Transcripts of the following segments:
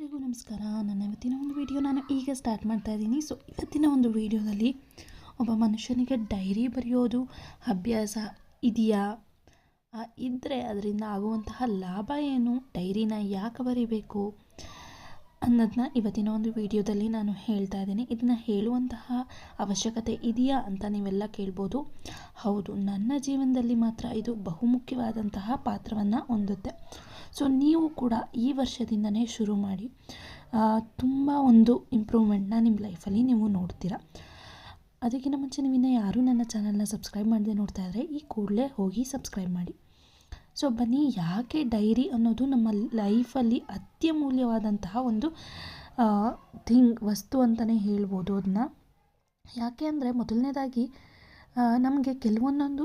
ಎಲ್ರಿಗೂ ನಮಸ್ಕಾರ. ನನ್ನ ಇವತ್ತಿನ ಒಂದು ವಿಡಿಯೋ ನಾನು ಈಗ ಸ್ಟಾರ್ಟ್ ಮಾಡ್ತಾ ಇದ್ದೀನಿ. ಸೊ ಇವತ್ತಿನ ಒಂದು ವಿಡಿಯೋದಲ್ಲಿ ಒಬ್ಬ ಮನುಷ್ಯನಿಗೆ ಡೈರಿ ಬರೆಯೋದು, ಅಭ್ಯಾಸ ಇದೆಯಾ? ಇದ್ದರೆ ಅದರಿಂದ ಆಗುವಂತಹ ಲಾಭ ಏನು? ಡೈರಿನ ಯಾಕೆ ಬರೀಬೇಕು? ಅನ್ನೋದನ್ನ ಇವತ್ತಿನ ಒಂದು ವಿಡಿಯೋದಲ್ಲಿ ನಾನು ಹೇಳ್ತಾ ಇದ್ದೀನಿ. ಇದನ್ನು ಹೇಳುವಂತಹ ಅವಶ್ಯಕತೆ ಇದೆಯಾ ಅಂತ ನೀವೆಲ್ಲ ಕೇಳ್ಬೋದು. ಹೌದು, ನನ್ನ ಜೀವನದಲ್ಲಿ ಮಾತ್ರ ಇದು ಬಹುಮುಖ್ಯವಾದಂತಹ ಪಾತ್ರವನ್ನು ಹೊಂದುತ್ತೆ. ಸೊ ನೀವು ಕೂಡ ಈ ವರ್ಷದಿಂದನೇ ಶುರು ಮಾಡಿ ತುಂಬ ಒಂದು ಇಂಪ್ರೂವ್ಮೆಂಟ್ನ ನಿಮ್ಮ ಲೈಫಲ್ಲಿ ನೀವು ನೋಡ್ತೀರಾ. ಅದಕ್ಕಿಂತ ಮುಂಚೆ ನೀವಿನ್ನು ಯಾರೂ ನನ್ನ ಚಾನಲ್ನ ಸಬ್ಸ್ಕ್ರೈಬ್ ಮಾಡದೆ ನೋಡ್ತಾ ಇದ್ದರೆ ಈ ಕೂಡಲೇ ಹೋಗಿ ಸಬ್ಸ್ಕ್ರೈಬ್ ಮಾಡಿ. ಸೊ ಬನ್ನಿ, ಯಾಕೆ ಡೈರಿ ಅನ್ನೋದು ನಮ್ಮ ಲೈಫಲ್ಲಿ ಅತ್ಯಮೂಲ್ಯವಾದಂತಹ ಒಂದು ಥಿಂಗ್, ವಸ್ತು ಅಂತಲೇ ಹೇಳ್ಬೋದು ಅದನ್ನ. ಯಾಕೆ ಅಂದರೆ ಮೊದಲನೇದಾಗಿ ನಮಗೆ ಕೆಲವೊಂದೊಂದು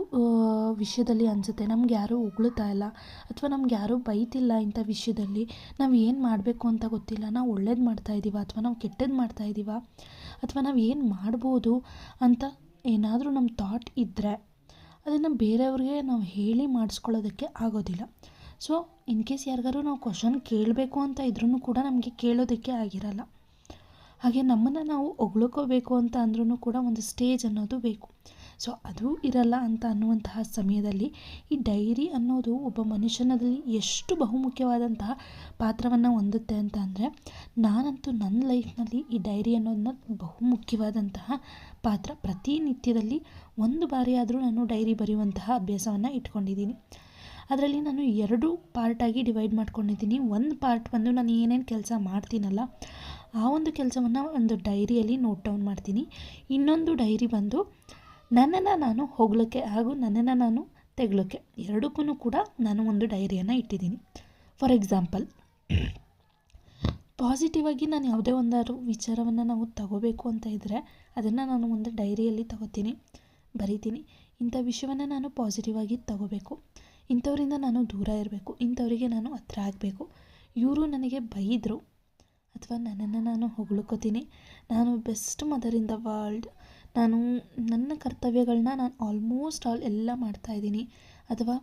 ವಿಷಯದಲ್ಲಿ ಅನಿಸುತ್ತೆ. ನಮ್ಗೆ ಯಾರೂ ಉಗುಳ್ತಾ ಇಲ್ಲ ಅಥವಾ ನಮ್ಗೆ ಯಾರೂ ಬೈತಿಲ್ಲ ಇಂಥ ವಿಷಯದಲ್ಲಿ. ನಾವು ಏನು ಮಾಡಬೇಕು ಅಂತ ಗೊತ್ತಿಲ್ಲ. ನಾವು ಒಳ್ಳೇದು ಮಾಡ್ತಾ ಇದ್ದೀವ ಅಥವಾ ನಾವು ಕೆಟ್ಟದ್ದು ಮಾಡ್ತಾ ಇದ್ದೀವ ಅಥವಾ ನಾವು ಏನು ಮಾಡ್ಬೋದು ಅಂತ ಏನಾದರೂ ನಮ್ಮ ಥಾಟ್ ಇದ್ದರೆ ಅದನ್ನು ಬೇರೆಯವ್ರಿಗೆ ನಾವು ಹೇಳಿ ಮಾಡಿಸ್ಕೊಳ್ಳೋದಕ್ಕೆ ಆಗೋದಿಲ್ಲ. ಸೊ ಇನ್ ಕೇಸ್ ಯಾರಿಗಾರು ನಾವು ಕ್ವಶನ್ ಕೇಳಬೇಕು ಅಂತ ಇದ್ರೂ ಕೂಡ ನಮಗೆ ಕೇಳೋದಕ್ಕೆ ಆಗಿರಲ್ಲ. ಹಾಗೆ ನಮ್ಮನ್ನು ನಾವು ಒಗ್ಳಕೋಬೇಕು ಅಂತ ಅಂದ್ರೂ ಕೂಡ ಒಂದು ಸ್ಟೇಜ್ ಅನ್ನೋದು ಬೇಕು. ಸೊ ಅದು ಇರಲ್ಲ ಅಂತ ಅನ್ನುವಂತಹ ಸಮಯದಲ್ಲಿ ಈ ಡೈರಿ ಅನ್ನೋದು ಒಬ್ಬ ಮನುಷ್ಯನಲ್ಲಿ ಎಷ್ಟು ಬಹುಮುಖ್ಯವಾದಂತಹ ಪಾತ್ರವನ್ನು ಹೊಂದುತ್ತೆ ಅಂತ ಅಂದರೆ ನಾನಂತೂ ನನ್ನ ಲೈಫ್ನಲ್ಲಿ ಈ ಡೈರಿ ಅನ್ನೋದನ್ನ ಬಹುಮುಖ್ಯವಾದಂತಹ ಪಾತ್ರ ಪ್ರತಿನಿತ್ಯದಲ್ಲಿ ಒಂದು ಬಾರಿಯಾದರೂ ನಾನು ಡೈರಿ ಬರೆಯುವಂತಹ ಅಭ್ಯಾಸವನ್ನು ಇಟ್ಕೊಂಡಿದ್ದೀನಿ. ಅದರಲ್ಲಿ ನಾನು ಎರಡು ಪಾರ್ಟಾಗಿ ಡಿವೈಡ್ ಮಾಡ್ಕೊಂಡಿದ್ದೀನಿ. ಒಂದು ಪಾರ್ಟ್ ಬಂದು ನಾನು ಏನೇನು ಕೆಲಸ ಮಾಡ್ತೀನಲ್ಲ, ಆ ಒಂದು ಕೆಲಸವನ್ನು ಒಂದು ಡೈರಿಯಲ್ಲಿ ನೋಟ್ ಡೌನ್ ಮಾಡ್ತೀನಿ. ಇನ್ನೊಂದು ಡೈರಿ ಬಂದು ನನ್ನನ್ನು ನಾನು ಹೋಗ್ಲಿಕ್ಕೆ ಹಾಗೂ ನನ್ನನ್ನು ನಾನು ತೆಗ್ಲಿಕ್ಕೆ ಎರಡಕ್ಕೂ ಕೂಡ ನಾನು ಒಂದು ಡೈರಿಯನ್ನು ಇಟ್ಟಿದ್ದೀನಿ. ಫಾರ್ ಎಕ್ಸಾಂಪಲ್ ಪಾಸಿಟಿವ್ ಆಗಿ ನಾನು ಯಾವುದೇ ಒಂದಾದ್ರು ವಿಚಾರವನ್ನು ನಾವು ತಗೋಬೇಕು ಅಂತ ಇದ್ದರೆ ಅದನ್ನು ನಾನು ಒಂದು ಡೈರಿಯಲ್ಲಿ ತಗೋತೀನಿ, ಬರೀತೀನಿ. ಇಂಥ ವಿಷಯವನ್ನು ನಾನು ಪಾಸಿಟಿವ್ ಆಗಿ ತಗೋಬೇಕು. ಇಂಥವರಿಂದ ನಾನು ದೂರ ಇರಬೇಕು. ಇಂಥವರಿಗೆ ನಾನು ಹತ್ರ ಆಗಬೇಕು. ಇವರು ನನಗೆ ಬೈದರು, ಅಥವಾ ನನ್ನನ್ನು ನಾನು ಹೊಗಳ್ಕೋತೀನಿ ನಾನು best mother in the world ನಾನು ನನ್ನ ಕರ್ತವ್ಯಗಳನ್ನ ನಾನು ಆಲ್ಮೋಸ್ಟ್ ಆಲ್ ಎಲ್ಲ ಮಾಡ್ತಾಯಿದ್ದೀನಿ ಅಥವಾ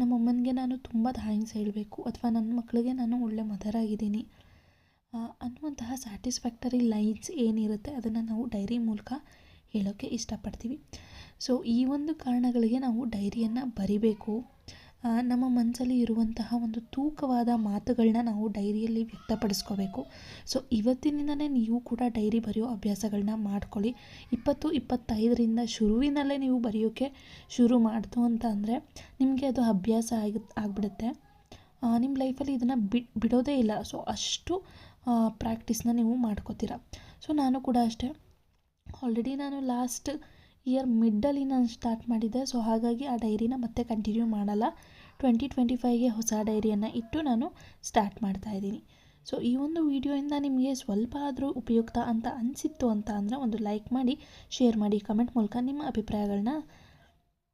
ನಮ್ಮಮ್ಮನಿಗೆ ನಾನು ತುಂಬ ಥ್ಯಾಂಕ್ಸ್ ಹೇಳಬೇಕು. ಅಥವಾ ನನ್ನ ಮಕ್ಕಳಿಗೆ ನಾನು ಒಳ್ಳೆ ಮದರ್ ಆಗಿದ್ದೀನಿ. ಅನ್ನುವಂತಹ ಸ್ಯಾಟಿಸ್ಫ್ಯಾಕ್ಟರಿ ಲೈನ್ಸ್ ಏನಿರುತ್ತೆ ಅದನ್ನು ನಾವು ಡೈರಿ ಮೂಲಕ ಹೇಳೋಕ್ಕೆ ಇಷ್ಟಪಡ್ತೀವಿ. ಸೊ ಈ ಒಂದು ಕಾರಣಗಳಿಗೆ ನಾವು ಡೈರಿಯನ್ನು ಬರಿಬೇಕು. ನಮ್ಮ ಮನಸ್ಸಲ್ಲಿ ಇರುವಂತಹ ಒಂದು ತೂಕವಾದ ಮಾತುಗಳನ್ನ ನಾವು ಡೈರಿಯಲ್ಲಿ ವ್ಯಕ್ತಪಡಿಸ್ಕೋಬೇಕು. ಸೊ, ಇವತ್ತಿನಿಂದನೇ ನೀವು ಕೂಡ ಡೈರಿ ಬರೆಯೋ ಅಭ್ಯಾಸಗಳನ್ನ ಮಾಡ್ಕೊಳ್ಳಿ. ಇಪ್ಪತ್ತು, ಇಪ್ಪತ್ತೈದರಿಂದ ಶುರುವಿನಲ್ಲೇ ನೀವು ಬರೆಯೋಕ್ಕೆ ಶುರು ಮಾಡ್ತು ಅಂತ ಅಂದರೆ ನಿಮಗೆ ಅದು ಅಭ್ಯಾಸ ಆಗಿ, ಆಗಿಬಿಡುತ್ತೆ. ನಿಮ್ಮ ಲೈಫಲ್ಲಿ ಇದನ್ನು ಬಿಡೋದೇ ಇಲ್ಲ. ಸೊ, ಅಷ್ಟು ಪ್ರಾಕ್ಟೀಸ್ನ ನೀವು ಮಾಡ್ಕೋತೀರ. ಸೊ, ನಾನು ಕೂಡ ಅಷ್ಟೇ. ಆಲ್ರೆಡಿ ನಾನು ಲಾಸ್ಟ್ ಇಯರ್ ಮಿಡ್ಡಲ್ಲಿ ನಾನು ಸ್ಟಾರ್ಟ್ ಮಾಡಿದ್ದೆ ಸೊ, ಹಾಗಾಗಿ ಆ ಡೈರಿನ ಮತ್ತೆ ಕಂಟಿನ್ಯೂ ಮಾಡಲ್ಲ. ಟ್ವೆಂಟಿ ಟ್ವೆಂಟಿ ಫೈವ್ಗೆ ಹೊಸ ಡೈರಿಯನ್ನು ಇಟ್ಟು ನಾನು ಸ್ಟಾರ್ಟ್ ಮಾಡ್ತಾ ಇದ್ದೀನಿ. ಸೊ, ಈ ಒಂದು ವಿಡಿಯೋಯಿಂದ ನಿಮಗೆ ಸ್ವಲ್ಪ ಆದರೂ ಉಪಯುಕ್ತ ಅಂತ ಅನಿಸಿತ್ತು ಅಂತ ಅಂದರೆ ಒಂದು ಲೈಕ್ ಮಾಡಿ, ಶೇರ್ ಮಾಡಿ, ಕಮೆಂಟ್ ಮೂಲಕ ನಿಮ್ಮ ಅಭಿಪ್ರಾಯಗಳನ್ನ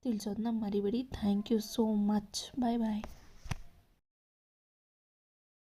ತಿಳಿಸೋದನ್ನ ಮರಿಬೇಡಿ. Thank you so much. Bye bye.